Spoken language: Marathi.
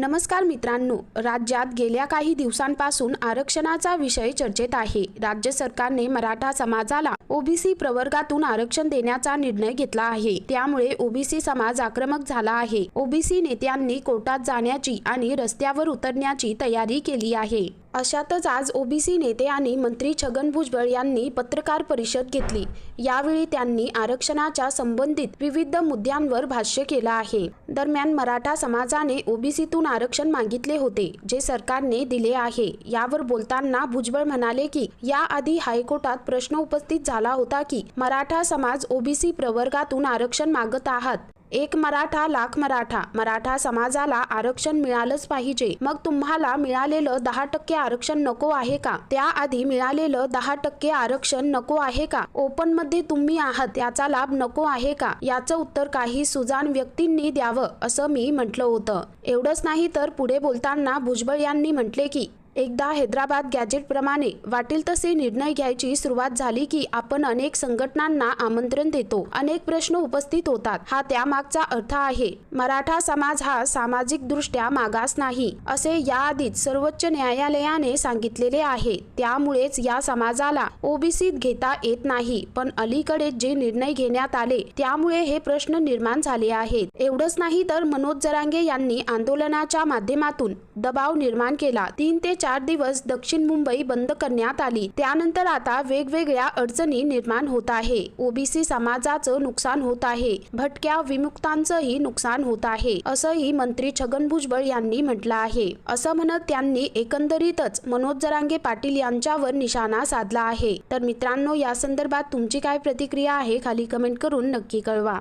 नमस्कार मित्रांनो राज्यात गेल्या काही दिवसांपासून आरक्षणाचा विषय चर्चेत आहे. राज्य सरकारने मराठा समाजाला ओबीसी प्रवर्गातून आरक्षण देण्याचा निर्णय घेतला आहे. त्यामुळे ओबीसी समाज आक्रमक झाला आहे. ओबीसी नेत्यांनी कोर्टात जाण्याची आणि रस्त्यावर उतरण्याची तयारी केली आहे. अशातच आज ओबीसी नेते आणि मंत्री छगन भुजबळ यांनी पत्रकार परिषद घेतली. यावेळी त्यांनी आरक्षणाच्या संबंधित विविध मुद्द्यांवर भाष्य केलं आहे. दरम्यान मराठा समाजाने ओबीसीतून आरक्षण मागितले होते जे सरकारने दिले आहे. यावर बोलताना भुजबळ म्हणाले की याआधी हायकोर्टात प्रश्न उपस्थित झाला होता की मराठा समाज ओबीसी प्रवर्गातून आरक्षण मागत आहात. एक मराठा लाख मराठा. मराठा समाजाला आरक्षण मिळालंच पाहिजे. मग तुम्हाला मिळालेलं दहा टक्के आरक्षण नको आहे का? त्याआधी मिळालेलं दहा टक्के आरक्षण नको आहे का? ओपनमध्ये तुम्ही आहात याचा लाभ नको आहे का? याचं उत्तर काही सुजाण व्यक्तींनी द्यावं असं मी म्हटलं होतं. एवढंच नाही तर पुढे बोलताना भुजबळ यांनी म्हटले की एकदा हैदराबाद गॅजेटप्रमाणे वाटेल तसे निर्णय घ्यायची सुरुवात झाली की आपण अनेक संघटनांना आमंत्रण देतो. अनेक प्रश्न उपस्थित होतात. हा त्यामागचा अर्थ आहे. मराठा समाज हा सामाजिक दृष्ट्या मागास नाही असे याआधीच सर्वोच्च न्यायालयाने सांगितलेले आहे. त्यामुळेच या समाजाला ओबीसीत घेता येत नाही पण अलीकडे जे निर्णय घेण्यात आले त्यामुळे हे प्रश्न निर्माण झाले आहेत. एवढंच नाही तर मनोज जरांगे यांनी आंदोलनाच्या माध्यमातून दबाव निर्माण केला. तीन ते चार दिवस दक्षिण मुंबई बंद करण्यात आली. त्यानंतर आता वेगवेगळ्या अडचणी निर्माण होत आहे. ओबीसी समाजाचं नुकसान होत आहे. भटक्या विमुक्तांचंही नुकसान होत आहे असंही मंत्री छगन भुजबळ यांनी म्हटलं आहे. असं म्हणत त्यांनी एकंदरीतच मनोज जरांगे पाटील यांच्यावर निशाणा साधला आहे. तर मित्रांनो या संदर्भात तुमची काय प्रतिक्रिया आहे खाली कमेंट करून नक्की कळवा.